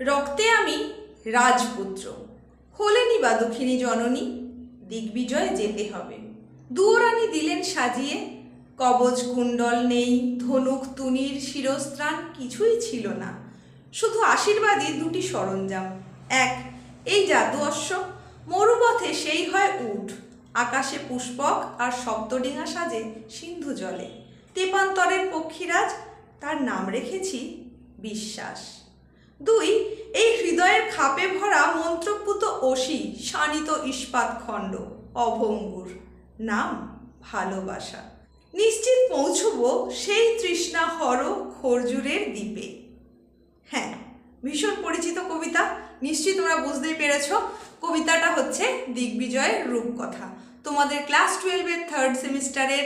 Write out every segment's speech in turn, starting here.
রক্তে আমি রাজপুত্র। হলেনি বা দুঃখিনী জননী, দিগ্বিজয় যেতে হবে। দুয়োরানী দিলেন সাজিয়ে কবচ কুণ্ডল নেই, ধনুক, তুনির শিরস্ত্রাণ কিছুই ছিল না। শুধু আশীর্বাদী দুটি সরঞ্জাম। এক, এই জাদু অশ্ব। মরুপথে সেই হয় উঠ আকাশে পুষ্পক আর সপ্তডিঙা সাজে সিন্ধু জলে। তেপান্তরের পক্ষীরাজ, তার নাম রেখেছি বিশ্বাস। দুই, এই হৃদয়ের খাপে ভরা মন্ত্রপুত অসি শানিত ইস্পাত খণ্ড, অভঙ্গুর। নাম, ভালোবাসা। নিশ্চিত পৌঁছব সেই তৃষ্ণা হর খরজুরের দ্বীপে। হ্যাঁ ভীষণ পরিচিত কবিতা। নিশ্চয়ই তোমরা বুঝতেই পেরেছ, কবিতাটা হচ্ছে দিগ্বিজয়ের রূপকথা। তোমাদের ক্লাস টুয়েলভের থার্ড সেমিস্টারের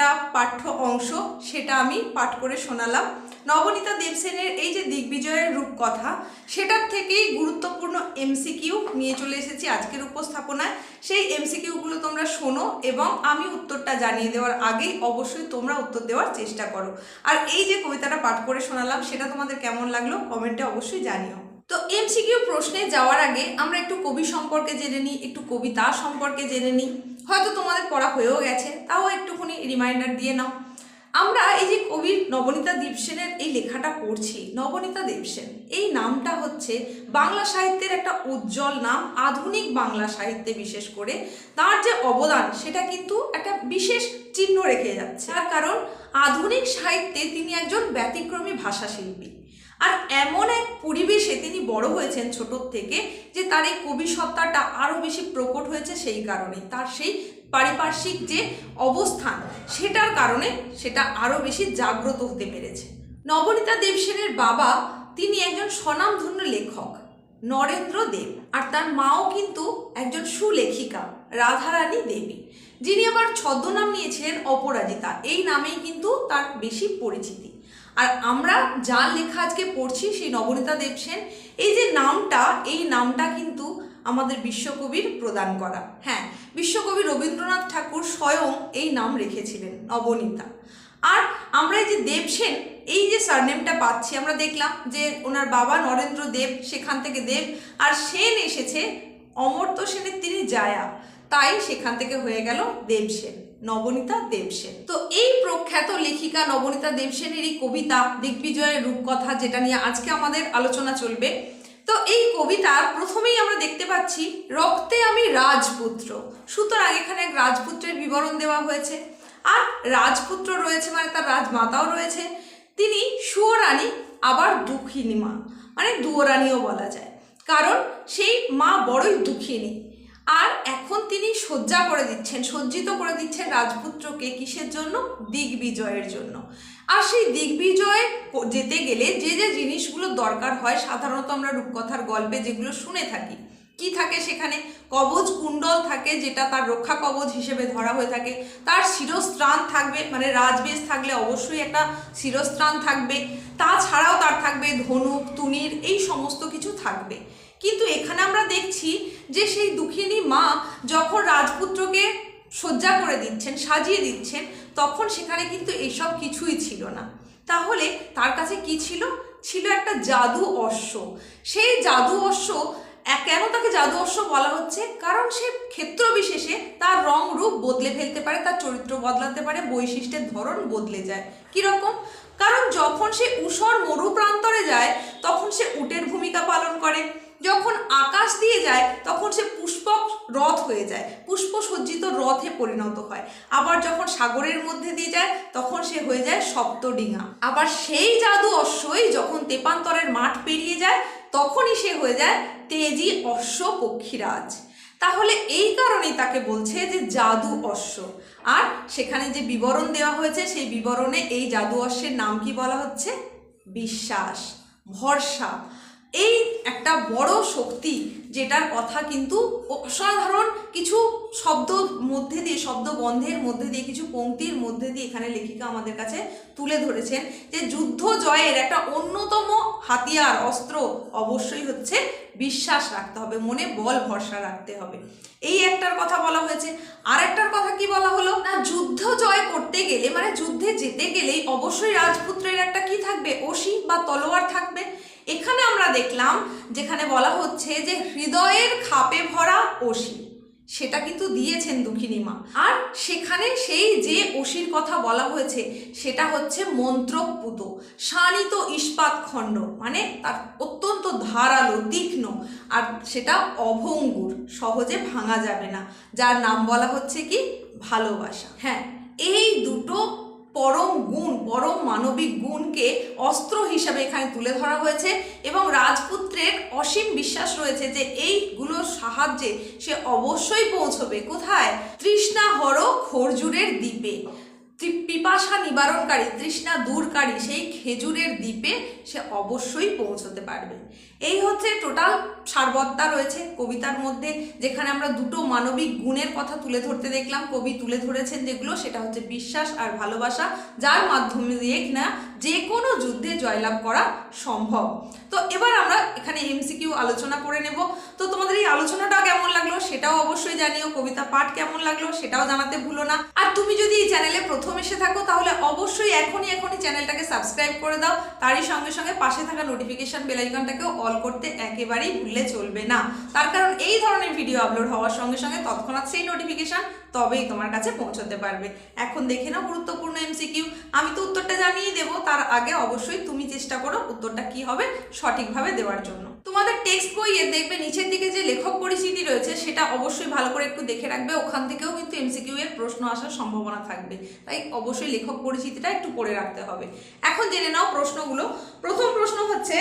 একটা পাঠ্য অংশ সেটা আমি পাঠ করে শোনালাম। নবনীতা দেবসেনের এই যে দিগ্বিজয়ের রূপকথা, সেটার থেকেই গুরুত্বপূর্ণ এমসিকিউ নিয়ে চলে এসেছি আজকের উপস্থাপনায়। সেই এমসিকিউগুলো তোমরা শোনো এবং আমি উত্তরটা জানিয়ে দেওয়ার আগেই অবশ্যই তোমরা উত্তর দেওয়ার চেষ্টা করো। আর এই যে কবিতাটা পাঠ করে শোনালাম, সেটা তোমাদের কেমন লাগল কমেন্টে অবশ্যই জানিও। তো এমসিকিউ প্রশ্নে যাওয়ার আগে আমরা একটু কবি সম্পর্কে জেনে নিই, একটু কবিতা সম্পর্কে জেনে নিই। হয়তো তোমাদের পড়া হয়েও গেছে, তাও একটুখানি রিমাইন্ডার দিয়ে নাও। আমরা এই যে কবি নবনীতা দেবসেনের এই লেখাটা পড়ছি, নবনীতা দেবসেন এই নামটা হচ্ছে বাংলা সাহিত্যের একটা উজ্জ্বল নাম, আধুনিক বাংলা সাহিত্যে বিশেষ করে। তার যে অবদান, সেটা কিন্তু একটা বিশেষ চিহ্ন রেখে যাচ্ছে। তার কারণ, আধুনিক সাহিত্যে তিনি একজন ব্যতিক্রমী ভাষাশিল্পী। আর এমন এক পরিবেশে তিনি বড় হয়েছেন ছোটোর থেকে যে তার এই কবি সত্তাটা আরও বেশি প্রকট হয়েছে সেই কারণে তার সেই পারিপার্শ্বিক যে অবস্থান, সেটার কারণে সেটা আরও বেশি জাগ্রত হতে পেরেছে। নবনীতা দেবসেনের বাবা তিনি একজন স্বনামধন্য লেখক, নরেন্দ্র দেব, আর তার মাও কিন্তু একজন সুলেখিকা, রাধারানী দেবী, যিনি আবার ছদ্মনাম নিয়েছিলেন অপরাজিতা। এই নামেই কিন্তু তার বেশি পরিচিতি। আর আমরা যা লেখা আজকে পড়ছি সেই নবনীতা দেবসেন এই যে নামটা, এই নামটা কিন্তু আমাদের বিশ্বকবির প্রদান করা। হ্যাঁ বিশ্বকবি রবীন্দ্রনাথ ঠাকুর স্বয়ং এই নাম রেখেছিলেন, নবনীতা। আর আমরা এই যে দেবসেন এই যে সারনেমটা পাচ্ছি, আমরা দেখলাম যে ওনার বাবা নরেন্দ্র দেব, সেখান থেকে দেব, আর সেন এসেছে অমর্ত্য সেনের তিনি জায়া। তাই সেখান থেকে হয়ে গেল দেবসেন নবনীতা দেবসেন। তো এই প্রখ্যাত লেখিকা নবনীতা দেবসেনের এই কবিতা দিগ্বিজয়ের রূপকথা যেটা নিয়ে আজকে আমাদের আলোচনা চলবে। তো এই কবিতার প্রথমেই আমরা দেখতে পাচ্ছি, রক্তে আমি রাজপুত্র। সুতরাং এখানে এক রাজপুত্রের বিবরণ দেওয়া হয়েছে। আর রাজপুত্র রয়েছে মানে তার রাজমাতাও রয়েছে। তিনি সুয়রানী, আবার দুঃখিনী মা মানে দুয়োরানীও বলা যায়। কারণ সেই মা বড়ই দুঃখিনী। আর এখন তিনি সজ্জা করে দিচ্ছেন, সজ্জিত করে দিচ্ছেন রাজপুত্রকে কিসের জন্য? দিগ্বিজয়ের জন্য। আর সেই দিগ্বিজয়ে যেতে গেলে যে যে জিনিসগুলো দরকার হয়, সাধারণত আমরা রূপকথার গল্পে যেগুলো শুনে থাকি, কি থাকে সেখানে? কবচ কুণ্ডল থাকে যেটা তার রক্ষা কবচ হিসেবে ধরা হয়ে থাকে। তার শিরস্ত্রাণ থাকবে মানে রাজবেশ থাকলে অবশ্যই একটা শিরস্ত্রাণ থাকবে। তাছাড়াও তার থাকবে ধনুক, তুনির, এই সমস্ত কিছু থাকবে। কিন্তু এখানে আমরা দেখছি যে সেই দুঃখিনী মা যখন রাজপুত্রকে সজ্জা করে দিচ্ছেন, সাজিয়ে দিচ্ছেন, তখন সেখানে কিন্তু এইসব কিছুই ছিল না। তাহলে তার কাছে কি ছিল? ছিল একটা জাদু অশ্ব। সেই জাদু অশ্ব কেন তাকে জাদু অশ্ব বলা হচ্ছে? কারণ সে ক্ষেত্র বিশেষে তার রং রূপ বদলে ফেলতে পারে, তার চরিত্র বদলাতে পারে, বৈশিষ্ট্যের ধরন বদলে যায়। কীরকম? কারণ যখন সে ঊষর মরুপ্রান্তরে যায়, তখন সে উটের পালন করে যখন আকাশ দিয়ে যায়, তখন সে পুষ্পক রথ হয়ে যায়। পুষ্প সজ্জিত রথে পরিণত হয়। আবার যখন সাগরের মধ্যে দিয়ে যায়, তখন সে হয়ে যায় সপ্তডিঙা। আবার সেই জাদু অশ্বই যখন তেপান্তরের মাঠ পেরিয়ে যায়, তখনই সে হয়ে যায় তেজি অশ্ব পক্ষীরাজ। তাহলে এই কারণেই তাকে বলছে যে জাদু অশ্ব। আর সেখানে যে বিবরণ দেওয়া হয়েছে, সেই বিবরণে এই জাদু অশ্বের নাম কি বলা হচ্ছে? বিশ্বাস। ভরসা। এই একটা বড় শক্তি যেটার কথা কিন্তু অসাধারণ কিছু শব্দ মধ্যে দিয়ে, শব্দ বন্ধের মধ্যে দিয়ে, কিছু পংক্তির মধ্যে দিয়ে এখানে লেখিকা আমাদের কাছে তুলে ধরেছেন যে যুদ্ধ জয়ের একটা অন্যতম হাতিয়ার, অস্ত্র অবশ্যই হচ্ছে বিশ্বাস রাখতে হবে, মনে বল ভরসা রাখতে হবে। এই একটার কথা বলা হয়েছে। আর একটার কথা কি বলা হলো? না, যুদ্ধ জয় করতে গেলে মানে যুদ্ধে যেতে গেলেই অবশ্যই রাজপুত্রের একটা কি থাকবে? অসি বা তলোয়ার থাকবে। এখানে আমরা দেখলাম, যেখানে বলা হচ্ছে যে হৃদয়ের খাপে ভরা অসি সেটা কিন্তু দিয়েছেন দুঃখিনী মা। আর সেখানে সেই যে অসির কথা বলা হয়েছে, সেটা হচ্ছে মন্ত্রপুত, শানিত ইস্পাত খণ্ড মানে তার অত্যন্ত ধারালো, তীক্ষ্ণ। আর সেটা অভঙ্গুর, সহজে ভাঙা যাবে না, যার নাম বলা হচ্ছে কি? ভালোবাসা। হ্যাঁ এই দুটো পরম গুণ, পরম মানবিক গুণকে অস্ত্র হিসাবে এখানে তুলে ধরা হয়েছে এবং রাজপুত্রের অসীম বিশ্বাস রয়েছে যে এইগুলোর সাহায্যে সে অবশ্যই পৌঁছবে। কোথায়? তৃষ্ণা হর খরজুরের দ্বীপে। পিপাসা নিবারণকারী, তৃষ্ণা দূরকারী, সেই খেজুরের দ্বীপে সে অবশ্যই পৌঁছতে পারবে। এই হচ্ছে টোটাল সারবত্তা রয়েছে কবিতার মধ্যে, যেখানে আমরা দুটো মানবিক গুণের কথা তুলে ধরতে দেখলাম। কবি তুলে ধরেছেন যেগুলো, সেটা হচ্ছে বিশ্বাস আর ভালোবাসা, যার মাধ্যমে দিয়ে কিনা যে কোনো যুদ্ধে জয়লাভ করা সম্ভব। তো এবার আমরা এখানে এমসিকিউ আলোচনা করে নেব। তো তোমাদের এই আলোচনাটা কেমন লাগল সেটাও অবশ্যই জানিও। কবিতা পাঠ কেমন লাগল সেটাও জানাতে ভুলো না। আর তুমি যদি এই চ্যানেলে প্রথম এসে থাকো, তাহলে অবশ্যই এখনই এখনই চ্যানেলটাকে সাবস্ক্রাইব করে দাও। তারই সঙ্গে সঙ্গে পাশে থাকা নোটিফিকেশন বেল আইকনটাকেও অল করতে একেবারেই ভুললে চলবে না। তার কারণ এই ধরনের ভিডিও আপলোড হওয়ার সঙ্গে সঙ্গে তৎক্ষণাৎ সেই নোটিফিকেশন তবেই তোমার কাছে পৌঁছতে পারবে। এখন দেখে নাও গুরুত্বপূর্ণ এমসিকিউ আমি তো উত্তরটা জানিয়ে দেবো তার আগে অবশ্যই তুমি চেষ্টা করো উত্তরটা কি হবে সঠিকভাবে দেওয়ার জন্য। তোমাদের টেক্সট বইয়ে দেখবে নিচের দিকে যে লেখক পরিচিতি রয়েছে সেটা অবশ্যই ভালো করে একটু দেখে রাখবে, ওখান থেকেও কিন্তু এমসিকিউ এর প্রশ্ন আসার সম্ভাবনা থাকবে। তাই অবশ্যই লেখক পরিচিতিটা একটু পড়ে রাখতে হবে। এখন জেনে নাও প্রশ্নগুলো। প্রথম প্রশ্ন হচ্ছে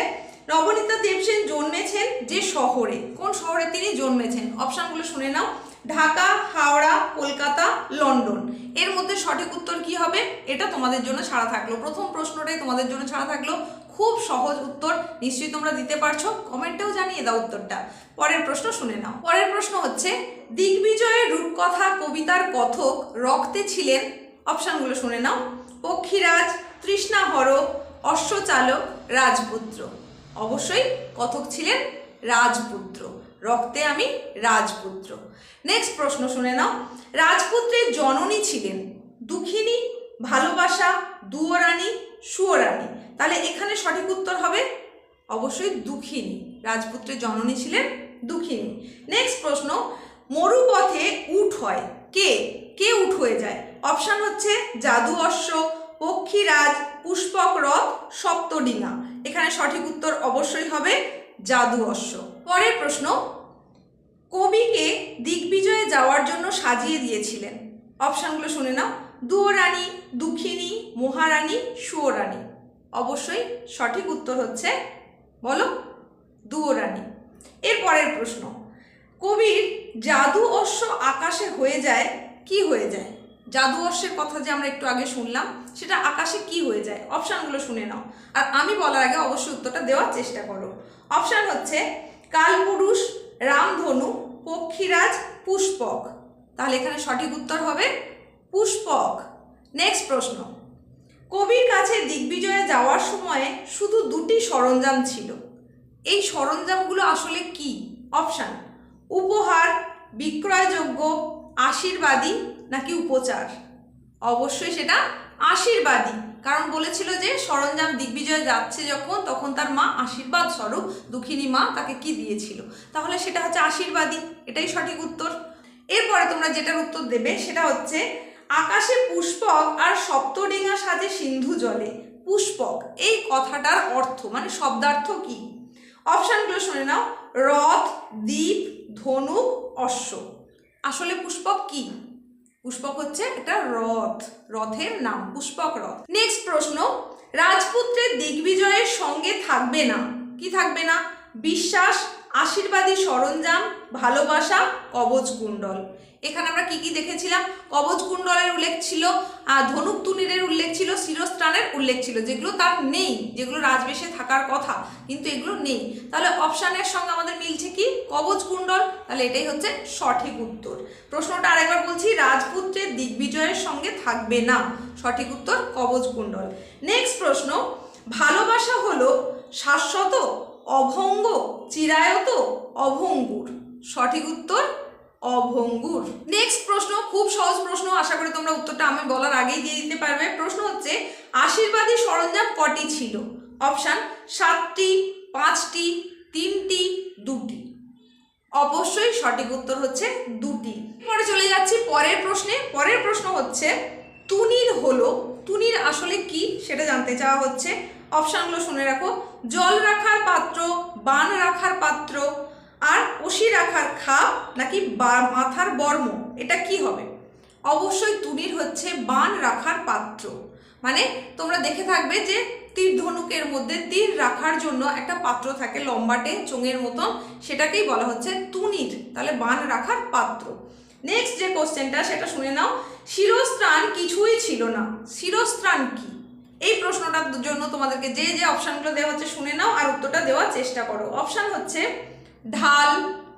নবনীতা দেবসেন জন্মেছেন যে শহরে? কোন শহরে তিনি জন্মেছেন? অপশনগুলো শুনে নাও। ঢাকা, হাওড়া, কলকাতা, লন্ডন। এর মধ্যে সঠিক উত্তর কি হবে? এটা তোমাদের জন্য ছাড়া থাকল। প্রথম প্রশ্নটাই তোমাদের জন্য ছাড়া থাকল। খুব সহজ উত্তর, নিশ্চয়ই তোমরা দিতে পারছ। কমেন্টেও জানিয়ে দাও উত্তরটা। পরের প্রশ্ন শুনে নাও। পরের প্রশ্ন হচ্ছে, দিগ্বিজয়ের রূপকথা কবিতার কথক রক্তে ছিলেন? অপশানগুলো শুনে নাও। পক্ষীরাজ তৃষ্ণাহর অশ্বচালক, রাজপুত্র। অবশ্যই কথক ছিলেন রাজপুত্র। রক্তে আমি রাজপুত্র। নেক্সট প্রশ্ন শুনে নাও। রাজপুত্রের জননী ছিলেন দুঃখিনী, ভালোবাসা, দুয়োরানী, সুয়োরানী। তাহলে এখানে সঠিক উত্তর হবে অবশ্যই দুঃখিনী। রাজপুত্রের জননী ছিলেন দুঃখিনী। নেক্সট প্রশ্ন, মরুপথে উঠ হয় কে? কে উঠ হয়ে যায়? অপশান হচ্ছে জাদু অশ্ব, পক্ষীরাজ, পুষ্পক রথ, সপ্তডিঙা। এখানে সঠিক উত্তর অবশ্যই হবে জাদু অশ্ব। পরের প্রশ্ন, কবিকে দিগ্বিজয়ে যাওয়ার জন্য সাজিয়ে দিয়েছিলেন। অপশানগুলো শুনে নাও। দুয়োরানী দুঃখিনী মহারানী সুয়োরানী অবশ্যই সঠিক উত্তর হচ্ছে, বলো দুয়োরানী এর পরের প্রশ্ন, কবির জাদু অশ্ব আকাশে হয়ে যায়, কি হয়ে যায়? জাদু অশ্বের কথা যে আমরা একটু আগে শুনলাম, সেটা আকাশে কি হয়ে যায়? অপশানগুলো শুনে নাও। আর আমি বলার আগে অবশ্যই উত্তরটা দেওয়ার চেষ্টা করো। অপশান হচ্ছে কালপুরুষ, রামধনু, পক্ষীরাজ, পুষ্পক। তাহলে এখানে সঠিক উত্তর হবে পুষ্পক। নেক্সট প্রশ্ন। কবির কাছে দিগ্বিজয়ে যাওয়ার সময়ে শুধু দুটি সরঞ্জাম ছিল। এই সরঞ্জামগুলো আসলে কি? অপশান উপহার, বিক্রয়যোগ্য, আশীর্বাদী নাকি উপচার? অবশ্যই সেটা আশীর্বাদী। কারণ বলেছিল যে সরঞ্জাম দিগ্বিজয় যাচ্ছে যখন, তখন তার মা আশীর্বাদ স্বরূপ দুঃখিনী মা তাকে কি দিয়েছিল? তাহলে সেটা হচ্ছে আশীর্বাদী। এটাই সঠিক উত্তর। এরপরে তোমরা যেটার উত্তর দেবে, সেটা হচ্ছে আকাশে পুষ্পক আর সপ্তডিঙা সাজে সিন্ধু জলে। পুষ্পক, এই কথাটার অর্থ মানে শব্দার্থ কি? অপশানগুলো শুনে নাও। রথ, দ্বীপ, ধনুক, অশ্ব। আসলে পুষ্পক কি? পুষ্পক হচ্ছে একটা রথ, রথের নাম পুষ্পক রথ। নেক্সট প্রশ্ন, রাজপুত্রের দিগ্বিজয়ের সঙ্গে থাকবে না, কি থাকবে না? বিশ্বাস, আশীর্বাদী সরঞ্জাম, ভালোবাসা, কবচ, কুণ্ডল। এখানে আমরা কি কি দেখেছিলাম? কবচ কুণ্ডলের উল্লেখ ছিল ধনুক তুনিরের উল্লেখ ছিল, শিরস্ত্রাণের উল্লেখ ছিল, যেগুলো তার নেই, যেগুলো রাজবেশে থাকার কথা, কিন্তু এগুলো নেই। তাহলে অপশানের সঙ্গে আমাদের মিলছে কি? কবচ কুণ্ডল, তাহলে এটাই হচ্ছে সঠিক উত্তর। প্রশ্নটা আরেকবার বলছি, রাজপুত্রের দিগ্বিজয়ের সঙ্গে থাকবে না। সঠিক উত্তর কবচ কুণ্ডল। নেক্সট প্রশ্ন, ভালোবাসা হলো শাশ্বত, অভঙ্গ, চিরায়ত, অভঙ্গুর। সঠিক উত্তর অভঙ্গুর। নেক্সট প্রশ্ন, খুব সহজ প্রশ্ন, আশা করি তোমরা উত্তরটা আমি বলার আগেই দিয়ে দিতে পারবে। প্রশ্ন হচ্ছে, আশীর্বাদী সরঞ্জাম কটি ছিল? অপশান সাতটি, পাঁচটি, তিনটি, দুটি। অবশ্যই সঠিক উত্তর হচ্ছে দুটি। পরে চলে যাচ্ছি পরের প্রশ্নে। পরের প্রশ্ন হচ্ছে, তুনির হলো, তুনির আসলে কি সেটা জানতে চাওয়া হচ্ছে। অপশানগুলো শুনে রাখো। জল রাখার পাত্র, বান রাখার পাত্র আর ওসি রাখার খাপ নাকি মাথার বর্ম, এটা কি হবে? অবশ্যই তুনির হচ্ছে বান রাখার পাত্র। মানে তোমরা দেখে থাকবে যে তীর ধনুকের মধ্যে তীর রাখার জন্য একটা পাত্র থাকে লম্বাটে, চোঙের মতন সেটাকেই বলা হচ্ছে তুনির, তাহলে বান রাখার পাত্র। নেক্সট যে কোশ্চেনটা সেটা শুনে নাও। শিরস্ত্রাণ কিছুই ছিল না। শিরস্ত্রাণ কি? এই প্রশ্নটার জন্য তোমাদেরকে যে যে অপশানগুলো দেওয়া হচ্ছে শুনে নাও আর উত্তরটা দেওয়ার চেষ্টা করো। অপশান হচ্ছে ঢাল,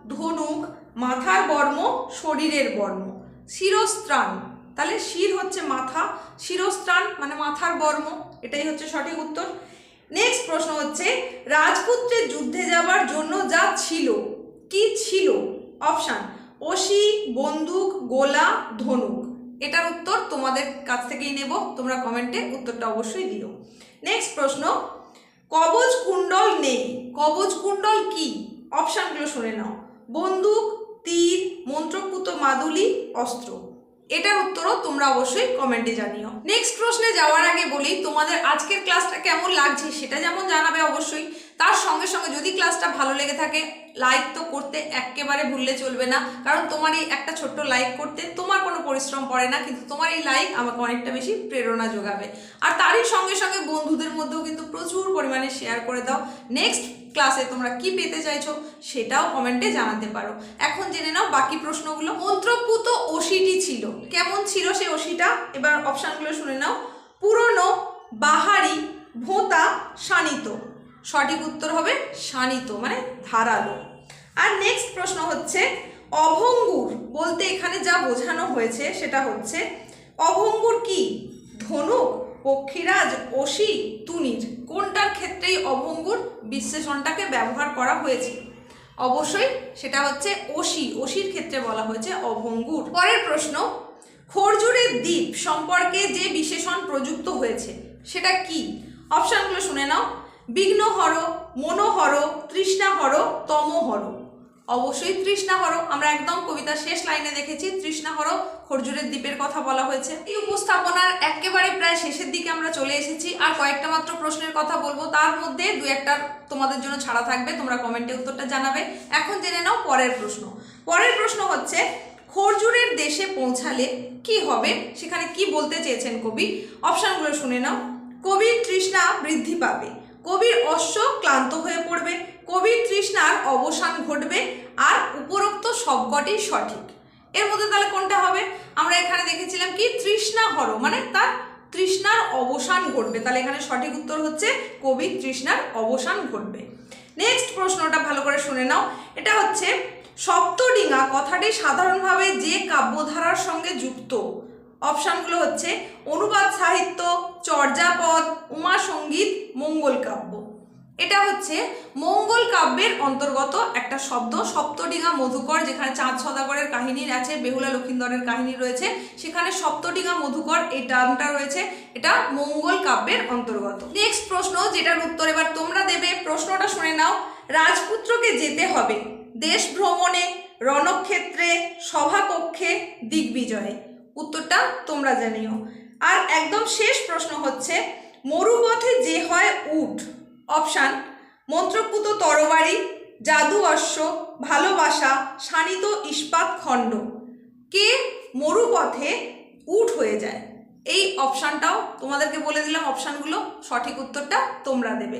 ধনুক, মাথার বর্ম শরীরের বর্ম শিরস্ত্রাণ, তাহলে শির হচ্ছে মাথা, শিরস্ত্রাণ মানে মাথার বর্ম এটাই হচ্ছে সঠিক উত্তর। নেক্সট প্রশ্ন হচ্ছে রাজপুত্রের যুদ্ধে যাবার জন্য যা ছিল, কি ছিল? অপশান অসি বন্দুক, গোলা, ধনুক। এটার উত্তর তোমাদের কাছ থেকেই নেব, তোমরা কমেন্টে উত্তরটা অবশ্যই দিও। নেক্সট প্রশ্ন কবচ কুণ্ডল নেই কবচ কুণ্ডল কি? অপশানগুলো শুনে নাও। বন্দুক, তীর, মন্ত্রপুত মাদুলি, অস্ত্র। এটার উত্তরও তোমরা অবশ্যই কমেন্টে জানিও। নেক্সট প্রশ্নে যাওয়ার আগে বলি, তোমাদের আজকের ক্লাসটা কেমন লাগছে সেটা যেমন জানাবে অবশ্যই। তার সঙ্গে সঙ্গে যদি ক্লাসটা ভালো লেগে থাকে লাইক তো করতে একেবারে ভুললে চলবে না। কারণ তোমার এই একটা ছোট্ট লাইক করতে তোমার কোনো পরিশ্রম পড়ে না, কিন্তু তোমার এই লাইক আমাকে অনেকটা বেশি প্রেরণা যোগাবে। আর তারই সঙ্গে সঙ্গে বন্ধুদের মধ্যেও কিন্তু প্রচুর পরিমাণে শেয়ার করে দাও। নেক্সট ক্লাসে তোমরা কি পেতে চাইছো সেটাও কমেন্টে জানাতে পারো। এখন জেনে নাও বাকি প্রশ্নগুলো। মন্ত্রপুত অসিটি ছিল। কেমন ছিল সেই অসিটা এবার অপশানগুলো শুনে নাও। পুরনো বাহারি ভোঁতা শানিত। সঠিক উত্তর হবে শানিত মানে ধারালো। আর নেক্সট প্রশ্ন হচ্ছে, অভঙ্গুর বলতে এখানে যা বোঝানো হয়েছে সেটা হচ্ছে, অভঙ্গুর কি? ধনুক পক্ষীরাজ অসি তুনির কোনটার ক্ষেত্রেই অভঙ্গুর বিশ্লেষণটাকে ব্যবহার করা হয়েছে? অবশ্যই সেটা হচ্ছে অসি অসির ক্ষেত্রে বলা হয়েছে অভঙ্গুর। পরের প্রশ্ন, খরজুরের দ্বীপ সম্পর্কে যে বিশেষণ প্রযুক্ত হয়েছে, সেটা কি? অপশানগুলো শুনে নাও। বিঘ্নহর, মনোহর, তৃষ্ণাহর, তমহর। অবশ্যই তৃষ্ণাহর আমরা একদম কবিতার শেষ লাইনে দেখেছি তৃষ্ণাহর খরজুরের দ্বীপের কথা বলা হয়েছে। এই উপস্থাপনার একেবারে প্রায় শেষের দিকে আমরা চলে এসেছি। আর কয়েকটা মাত্র প্রশ্নের কথা বলব। তার মধ্যে দু একটা তোমাদের জন্য ছাড়া থাকবে, তোমরা কমেন্টে উত্তরটা জানাবে। এখন জেনে নাও পরের প্রশ্ন। পরের প্রশ্ন হচ্ছে, খরজুরের দেশে পৌঁছালে কি হবে? সেখানে কি বলতে চেয়েছেন কবি? অপশানগুলো শুনে নাও। কবির তৃষ্ণা বৃদ্ধি পাবে। কবির অশ্ব ক্লান্ত হয়ে পড়বে, কবির তৃষ্ণার অবসান ঘটবে, আর উপরোক্ত সবকটি সঠিক। এর মধ্যে তাহলে কোনটা হবে? আমরা এখানে দেখেছিলাম কি? তৃষ্ণা হর মানে তার তৃষ্ণার অবসান ঘটবে। তাহলে এখানে সঠিক উত্তর হচ্ছে কবির তৃষ্ণার অবসান ঘটবে। নেক্সট প্রশ্নটা ভালো করে শুনে নাও। এটা হচ্ছে সপ্তডিঙা কথাটি সাধারণভাবে যে কাব্যধারার সঙ্গে যুক্ত অপশানগুলো হচ্ছে অনুবাদ সাহিত্য, চর্যাপদ উমা সংগীত মঙ্গল কাব্য। এটা হচ্ছে মঙ্গল কাব্যের অন্তর্গত একটা শব্দ সপ্তডিঙা মধুকর, যেখানে চাঁদ সদাগরের কাহিনী আছে, বেহুলা লক্ষিন্দরের কাহিনী রয়েছে। সেখানে সপ্তডিঙা মধুকর এই টার্মটা রয়েছে, এটা মঙ্গল কাব্যের অন্তর্গত। নেক্সট প্রশ্ন, যেটার উত্তর এবার তোমরা দেবে, প্রশ্নটা শুনে নাও। রাজপুত্রকে যেতে হবে দেশ ভ্রমণে, রণক্ষেত্রে, সভাকক্ষে, দিগ্বিজয়ে। উত্তরটা তোমরা জানিও আর একদম শেষ প্রশ্ন হচ্ছে, মরুপথে যে হয় উট। অপশান, মন্ত্রপুত তরবারি, জাদু অশ্ব, ভালোবাসা, শানিত ইস্পাত খণ্ড। কে মরুপথে উট হয়ে যায়? এই অপশানটাও তোমাদেরকে বলে দিলাম অপশানগুলো, সঠিক উত্তরটা তোমরা দেবে।